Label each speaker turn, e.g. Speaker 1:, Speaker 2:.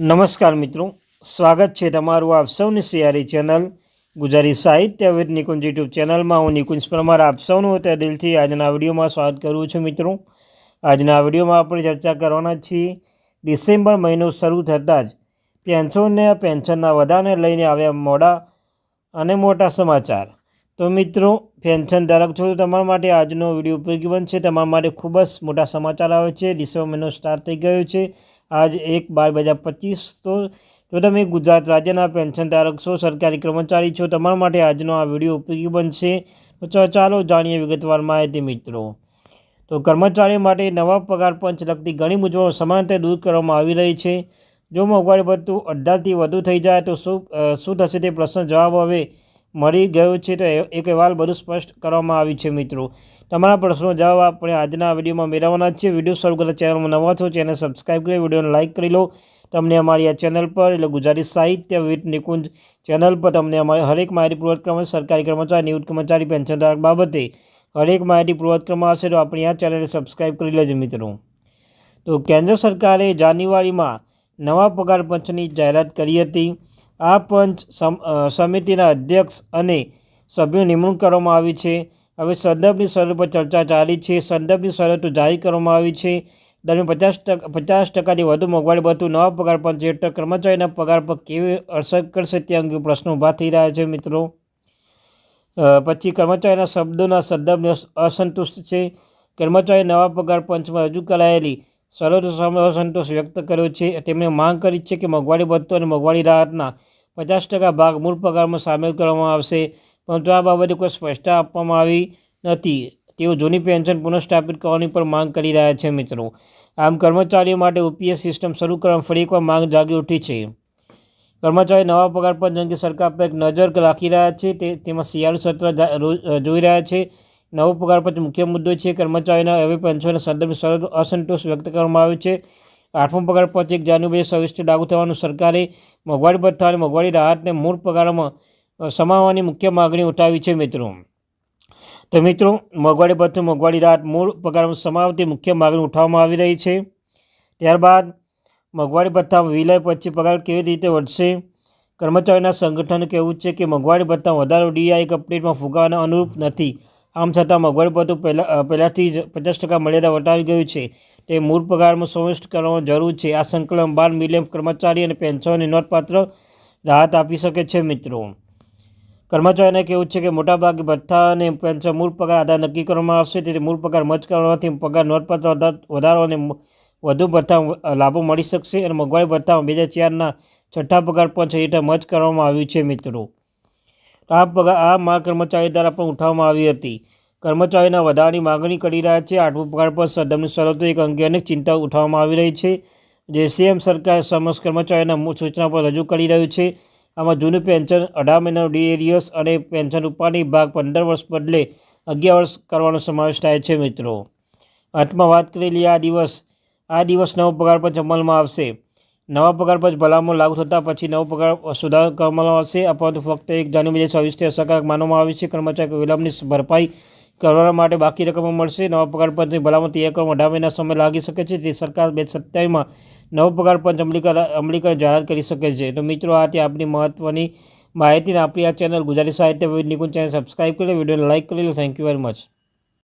Speaker 1: નમસ્કાર મિત્રો. સ્વાગત છે તમારું આપ સૌની સિયારી ચેનલ ગુજરાતી સાહિત્ય વિદ નિકુંજ યુટ્યુબ ચેનલમાં. હું નિકુંજ પરમાર, આપ સૌનું તે દિલથી આજના વિડીયોમાં સ્વાગત કરું છું મિત્રો. આજના વિડીયોમાં આપણે ચર્ચા કરવાના છીએ. ડિસેમ્બર મહિનો શરૂ થતાં જ પેન્શનને પેન્શનના વધારાને લઈને આવ્યા મોડા અને મોટા સમાચાર. તો મિત્રો, પેન્શન ધારક છો તમારા માટે આજનો વીડિયો ઉપયોગી બનશે. તમારા માટે ખૂબ જ મોટા સમાચાર આવે છે. ડિસેમ્બર મહિનો સ્ટાર્ટ થઈ ગયો છે. આજ એક બાર બે હજાર પચીસ તો જો તમે ગુજરાત રાજ્યના પેન્શન ધારક છો, સરકારી કર્મચારી છો, તમારા માટે આજનો આ વીડિયો ઉપયોગી બનશે. તો ચાલો જાણીએ વિગતવાર માહિતી મિત્રો. તો કર્મચારીઓ માટે નવા પગાર પંચ લગતી ઘણી મૂંઝવણો સમાનતા દૂર કરવામાં આવી રહી છે. જો મોંઘવારી ભથ્થું અડધાથી વધુ થઈ જાય તો શું શું થશે તે પ્રશ્ન જવાબ હવે મળી ગયો છે તો એ- એક અહેવાલ બધું સ્પષ્ટ કરવામાં આવ્યું છે, મિત્રો. તમારા પ્રશ્નો જવાબ આપણે આજના વિડીયોમાં મેળવવાના છે વીડિયો શરૂ કરતા ચેનલમાં નવા છો ચેનલ સબસ્ક્રાઈબ કરી વિડીયોને લાઇક કરી લો. તમને અમારી આ ચેનલ પર, એટલે ગુજરાતી સાહિત્ય વિવિધ નિકુંજ ચેનલ પર તમને અમારી હરેક માહિતી પૂર્વક્રમ સરકારી કર્મચારી, નિવૃત્ત કર્મચારી પેન્શનદાર બાબતે હરેક માહિતી પૂર્વક્રમ હશે તો આપણી આ ચેનલને સબસ્ક્રાઈબ કરી લેજો, મિત્રો. તો કેન્દ્ર સરકારે જાન્યુઆરીમાં નવા પગાર પંચની જાહેરાત કરી હતી. આ પંચ સમ- સમિતિના અધ્યક્ષ અને સભ્યો નિમણૂક કરવામાં આવી છે. હવે સંદર્ભની શરતો પર ચર્ચા ચાલી છે. સંદર્ભની શરતો જાહેર કરવામાં આવી છે. દરમિયાન પચાસ ટકા, પચાસ ટકાથી વધુ મોંઘવારી ભથ્થું, નવા પગાર પંચ હેઠળ કર્મચારીના પગાર પર કેવી અસર કરશે તે અંગે પ્રશ્નો ઊભા થઈ રહ્યા છે મિત્રો. પછી કર્મચારીના શબ્દોના સંદર્ભને અસંતુષ્ટ છે. કર્મચારી નવા પગાર પંચમાં રજૂ કરાયેલી શરતો સંતોષ વ્યક્ત કર્યો છે. તેમણે માંગ કરી છે કે મોંઘવારી ભથ્થો અને મોંઘવારી રાહતના પચાસ ટકા ભાગ મૂળ પગારમાં સામેલ કરવામાં આવશે, પરંતુ આ બાબતે કોઈ સ્પષ્ટતા આપવામાં આવી નથી. તેઓ જૂની પેન્શન પુનઃસ્થાપિત કરવાની પણ માંગ કરી રહ્યા છે મિત્રો. આમ કર્મચારીઓ માટે ઓપીએસ સિસ્ટમ શરૂ કરવા ફરી એકવાર માંગ જાગી ઉઠી છે. કર્મચારી નવા પગાર પંચ અંગે સરકાર પર એક નજર રાખી રહ્યા છે. તે તેમાં શિયાળુ સત્ર જોઈ રહ્યા છે. નવો પગાર પંચ મુખ્ય મુદ્દો છે, કર્મચારીના હવે પેન્શનના સંદર્ભે સતત અસંતોષ વ્યક્ત કરવામાં આવ્યો છે. આઠમો પગાર પંચ એક જાન્યુઆરી છવ્વીસથી લાગુ થવાનું સરકારે મોંઘવારી ભથ્થા અને મોંઘવારી રાહતને મૂળ પગારમાં સમાવવાની મુખ્ય માગણી ઉઠાવી છે મિત્રો. તો મિત્રો, મોંઘવારી ભથ્થું, મોંઘવારી રાહત મૂળ પગારમાં સમાવતી મુખ્ય માગણી ઉઠાવવામાં આવી રહી છે. ત્યારબાદ, મોંઘવારી ભથ્થા વિલય પછી પગાર કેવી રીતે વધશે? કર્મચારીના સંગઠન કહેવું છે કે મોંઘવારી ભથ્થા વધારો ડીઆઈ અપડેટમાં ફુગાવાના અનુરૂપ નથી. આમ છતાં ભથ્થું પહેલાં પહેલાંથી જ પચાસ ટકા મર્યાદા વટાવી ગયું છે. તે મૂળ પગારમાં સમાવિષ્ટ કરવાની જરૂર છે. આ સંકલન બાર મિલિયન કર્મચારી અને પેન્શનને નોંધપાત્ર રાહત આપી શકે છે મિત્રો. કર્મચારીને કહેવું છે કે મોટાભાગે ભથ્થા અને પેન્શન મૂળ પગાર આધાર નક્કી કરવામાં આવશે. તેથી મૂળ પગાર મચ કરવાથી પગાર નોંધપાત્ર વધારો અને વધુ ભથ્થા લાભો મળી શકશે. અને મોંઘવારી ભથ્થામાં બે હજાર ચારના છઠ્ઠા પગાર પંચ હેઠળ મચ કરવામાં આવ્યું છે મિત્રો. આ પગાર આ માંગ કર્મચારી દ્વારા પણ ઉઠાવવામાં આવી હતી. કર્મચારીના વધારાની માગણી કરી રહ્યા છે. આઠમું પગાર પર સદનની શરતો એક અંગે અનેક ચિંતા ઉઠાવવામાં આવી રહી છે. જે સીએમ સરકાર સમસ્ત કર્મચારીના સૂચના પર રજૂ કરી રહ્યું છે. આમાં જૂનું પેન્શન, અઢાર મહિનાનો ડીએરિયસ અને પેન્શન ઉપરની ભાગ પંદર વર્ષ બદલે અગિયાર વર્ષ કરવાનો સમાવેશ થાય છે, મિત્રો. અંતમાં વાત કરેલી આ દિવસ. આ દિવસ નવો પગાર પર અમલમાં આવશે. નવા પગાર પંચ ભલામણ લાગુ થતાં પછી નવો પગાર સુધારો કરવામાં આવશે. પરંતુ ફક્ત એક જાન્યુઆરી બે હજાર છવ્વીસથી અસરકારક માનવામાં આવે છે. કર્મચારી વિલંબની ભરપાઈ કરવા માટે બાકી રકમ મળશે. નવા પગાર પંચની ભલામણ તૈયાર કરવામાં અઢાર મહિના સમય લાગી શકે છે. તે સરકાર બે સત્યાવીસમાં નવો પગાર પંચ અમલીકરણ અમલીકરણ જાહેરાત કરી શકે છે. તો મિત્રો, આ તે આપણી મહત્ત્વની માહિતીને આપણી આ ચેનલ ગુજરાતી સાહિત્ય નિકુંજ ચેનલ સબસ્ક્રાઈબ કરી વિડીયોને લાઇક કરી લો. Thank you very much